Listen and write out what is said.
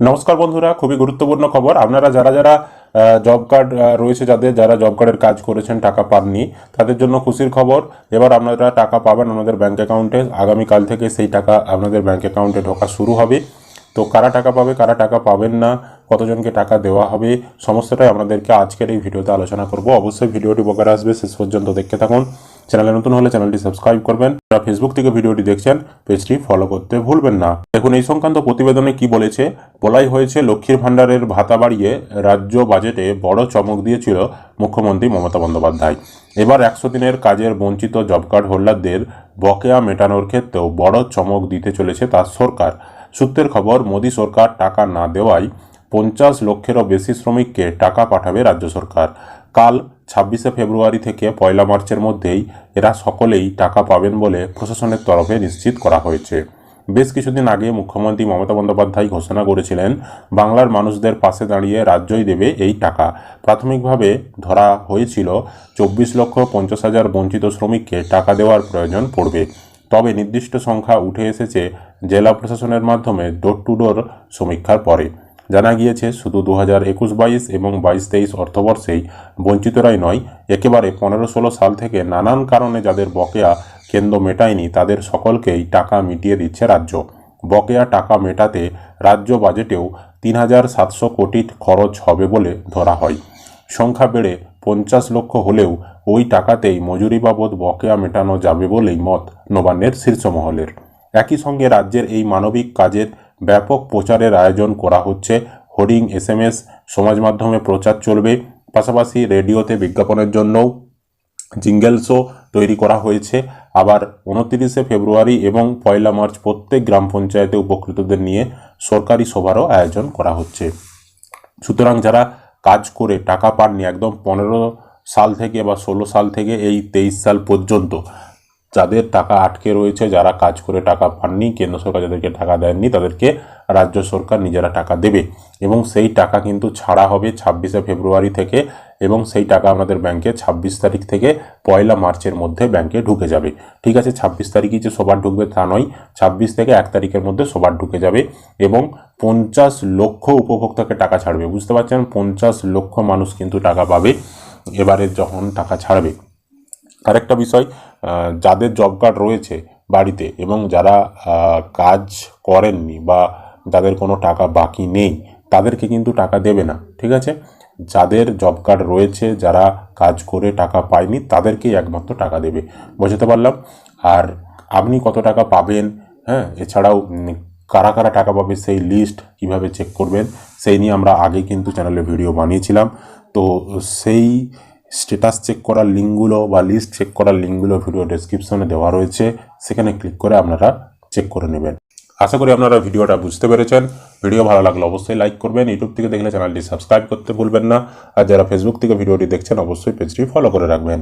নমস্কার বন্ধুরা, খুবই গুরুত্বপূর্ণ খবর। আপনারা যারা যারা জব কার্ড রয়েছে যাদের, যারা জব কার্ডের কাজ করেছেন, টাকা পাননি, তাদের জন্য খুশির খবর। এবার আপনারা টাকা পাবেন আপনাদের ব্যাঙ্ক অ্যাকাউন্টে আগামীকাল থেকে সেই টাকা আপনাদের ব্যাঙ্ক অ্যাকাউন্টে ঢোকা শুরু হবে। তো কারা টাকা পাবে, কারা টাকা পাবেন না, কতজনকে টাকা দেওয়া হবে, সমস্তটাই আপনাদেরকে আজকের এই ভিডিওতে আলোচনা করব। অবশ্যই ভিডিওটি বকার আসবে, শেষ পর্যন্ত দেখতে থাকুন। চ্যানেলে নতুন হলে চ্যানেলটি সাবস্ক্রাইব করবেন। যারা ফেসবুক থেকে ভিডিওটি দেখছেন পেজটি ফলো করতে ভুলবেন না। দেখুন, এই সংক্রান্ত প্রতিবেদনে কি বলেছে? বলাই হয়েছে, লক্ষ্মীর ভাণ্ডারের ভাতা বাড়িয়ে রাজ্য বাজেটে বড় চমক দিয়েছিল মুখ্যমন্ত্রী মমতা বন্দ্যোপাধ্যায়। এবার একশো দিনের কাজের বঞ্চিত জব কার্ড হোল্ডারদের বকেয়া মেটানোর ক্ষেত্রেও বড় চমক দিতে চলেছে তার সরকার। সূত্রের খবর, মোদী সরকার টাকা না দেওয়ায় পঞ্চাশ লক্ষেরও বেশি শ্রমিককে টাকা পাঠাবে রাজ্য সরকার। কাল ছাব্বিশে ফেব্রুয়ারি থেকে পয়লা মার্চের মধ্যেই এরা সকলেই টাকা পাবেন বলে প্রশাসনের তরফে নিশ্চিত করা হয়েছে। বেশ কিছুদিন আগে মুখ্যমন্ত্রী মমতা বন্দ্যোপাধ্যায় ঘোষণা করেছিলেন, বাংলার মানুষদের পাশে দাঁড়িয়ে রাজ্যই দেবে এই টাকা। প্রাথমিকভাবে ধরা হয়েছিল, চব্বিশ লক্ষ পঞ্চাশ হাজার বঞ্চিত শ্রমিককে টাকা দেওয়ার প্রয়োজন পড়বে। তবে নির্দিষ্ট সংখ্যা উঠে এসেছে জেলা প্রশাসনের মাধ্যমে ডোর টু ডোর সমীক্ষার পরে। জানা গিয়েছে, শুধু দু হাজার একুশ বাইশ এবং বাইশ তেইশ অর্থবর্ষেই বঞ্চিতরাই নয়, একেবারে পনেরো ষোলো সাল থেকে নানান কারণে যাদের বকেয়া কেন্দ্র মেটায়নি, তাদের সকলকেই টাকা মিটিয়ে দিচ্ছে রাজ্য। বকেয়া টাকা মেটাতে রাজ্য বাজেটেও তিন হাজার সাতশো কোটি খরচ হবে বলে ধরা হয়। সংখ্যা বেড়ে পঞ্চাশ লক্ষ হলেও ওই টাকাতেই মজুরি বাবদ বকেয়া মেটানো যাবে বলেই মত নবান্নের শীর্ষ মহলের একই সঙ্গে রাজ্যের এই মানবিক কাজের ব্যাপক প্রচারের আয়োজন করা হচ্ছে। হোর্ডিং এস এম এস সমাজ মাধ্যমে প্রচার চলবে। পাশাপাশি রেডিওতে বিজ্ঞাপনের জন্যও জিঙ্গেল শো তৈরি করা হয়েছে। আবার উনত্রিশে ফেব্রুয়ারি এবং পয়লা মার্চ প্রত্যেক গ্রাম পঞ্চায়েতে উপকৃতদের নিয়ে সরকারি সভারও আয়োজন করা হচ্ছে। সুতরাং যারা কাজ করে টাকা পাননি একদম পনেরো সাল থেকে বা ষোলো সাল থেকে এই তেইশ সাল পর্যন্ত যাদের টাকা আটকে রয়েছে, যারা কাজ করে টাকা পাননি, কেন্দ্র সরকার যাদেরকে টাকা দেননি তাদেরকে রাজ্য সরকার নিজেরা টাকা দেবে। এবং সেই টাকা কিন্তু ছাড়া হবে ছাব্বিশে ফেব্রুয়ারি থেকে এবং সেই টাকা আমাদের ব্যাংকে ছাব্বিশ তারিখ থেকে পয়লা মার্চের মধ্যে ব্যাংকে ঢুকে যাবে। ঠিক আছে, ছাব্বিশ তারিখই যে সবার ঢুকবে তা নয়, ছাব্বিশ থেকে এক তারিখের মধ্যে সবার ঢুকে যাবে এবং পঞ্চাশ লক্ষ উপভোক্তাকে টাকা ছাড়বে। বুঝতে পারছেন? পঞ্চাশ লক্ষ মানুষ কিন্তু টাকা পাবে, এবারে যখন টাকা ছাড়বে। আরেকটা বিষয় যাদের জব কার্ড রয়েছে বাড়িতে এবং যারা কাজ করেননি বা যাদের কোনো টাকা বাকি নেই, তাদেরকে কিন্তু টাকা দেবে না, ঠিক আছে? যাদের জব কার্ড রয়েছে, যারা কাজ করে টাকা পায়নি, তাদেরকেই একমাত্র টাকা দেবে, বোঝাতে পারলাম? আর আপনি কত টাকা পাবেন হ্যাঁ? এছাড়াও কারা কারা টাকা পাবে সেই লিস্ট কীভাবে চেক করবেন, সেই নিয়ে আমরা আগে কিন্তু চ্যানেলে ভিডিও বানিয়েছিলাম। তো সেই স্ট্যাটাস চেক করার লিঙ্কগুলো বা লিস্ট চেক করার লিঙ্কগুলো ভিডিও ডেসক্রিপশনে দেওয়া রয়েছে। সেখানে ক্লিক করে আপনারা চেক করে নেবেন। আশা করি আপনারা ভিডিওটা বুঝতে পেরেছেন। ভিডিও ভালো লাগলে অবশ্যই লাইক করবেন। ইউটিউব থেকে দেখলে চ্যানেলটি সাবস্ক্রাইব করতে ভুলবেন না। আর যারা ফেসবুক থেকে ভিডিওটি দেখছেন, অবশ্যই পেজটি ফলো করে রাখবেন।